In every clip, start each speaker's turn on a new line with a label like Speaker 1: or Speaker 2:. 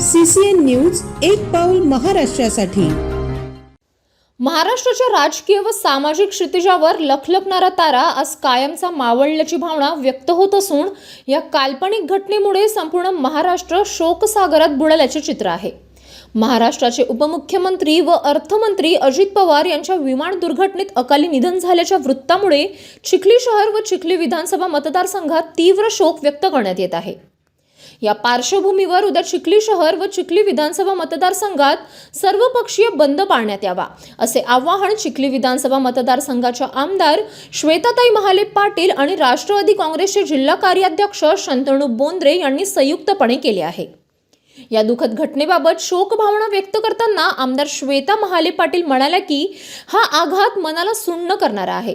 Speaker 1: CCN news एक पाऊल महाराष्ट्रासाठी.
Speaker 2: महाराष्ट्राच्या राजकीय व सामाजिक क्षितिजावर लखलखणारा तारा आज कायमचा मावळल्याची भावना व्यक्त होत असून या काल्पनिक घटनेमुळे संपूर्ण महाराष्ट्र शोकसागरात बुडाल्याचे चित्र आहे. महाराष्ट्राचे उपमुख्यमंत्री व अर्थमंत्री अजित पवार यांच्या विमान दुर्घटनेत अकाली निधन झाल्याच्या वृत्तामुळे चिखली शहर व चिखली विधानसभा मतदारसंघात तीव्र शोक व्यक्त करण्यात येत आहे. या पार्श्वभूमीवर उद्या चिखली शहर व चिखली विधानसभा मतदारसंघात सर्वपक्षीय बंद पाळण्यात यावा असे आवाहन चिखली विधानसभा मतदारसंघाच्या आमदार श्वेताताई महाले पाटील आणि राष्ट्रवादी काँग्रेसचे जिल्हा कार्याध्यक्ष शंतनू बोंद्रे यांनी संयुक्तपणे केले आहे. या दुःखद घटनेबाबत शोकभावना व्यक्त करताना आमदार श्वेता महाले पाटील म्हणाल्या की हा आघात मनाला सुन्न करणारा आहे.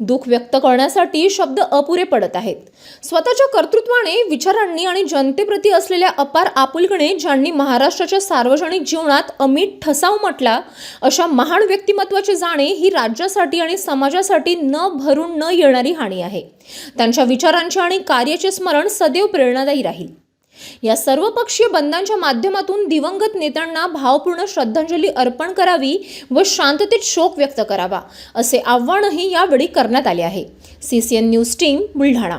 Speaker 2: दुःख व्यक्त करण्यासाठी शब्द अपुरे पडत आहेत. स्वतःच्या कर्तृत्वाने विचारांनी आणि जनतेप्रती असलेल्या अपार आपुलकणे ज्यांनी महाराष्ट्राच्या सार्वजनिक जीवनात अमित ठसाव म्हटला अशा महान व्यक्तिमत्वाची जाणे ही राज्यासाठी आणि समाजासाठी न भरून न येणारी हानी आहे. त्यांच्या विचारांचे आणि कार्याचे स्मरण सदैव प्रेरणादायी राहील. या सर्वपक्षीय बंदांच्या माध्यमातून दिवंगत नेत्यांना भावपूर्ण श्रद्धांजली अर्पण करावी व शांततेत शोक व्यक्त करावा असे आव्हानही यावेळी करण्यात आले आहे. C C N news team Buldhana.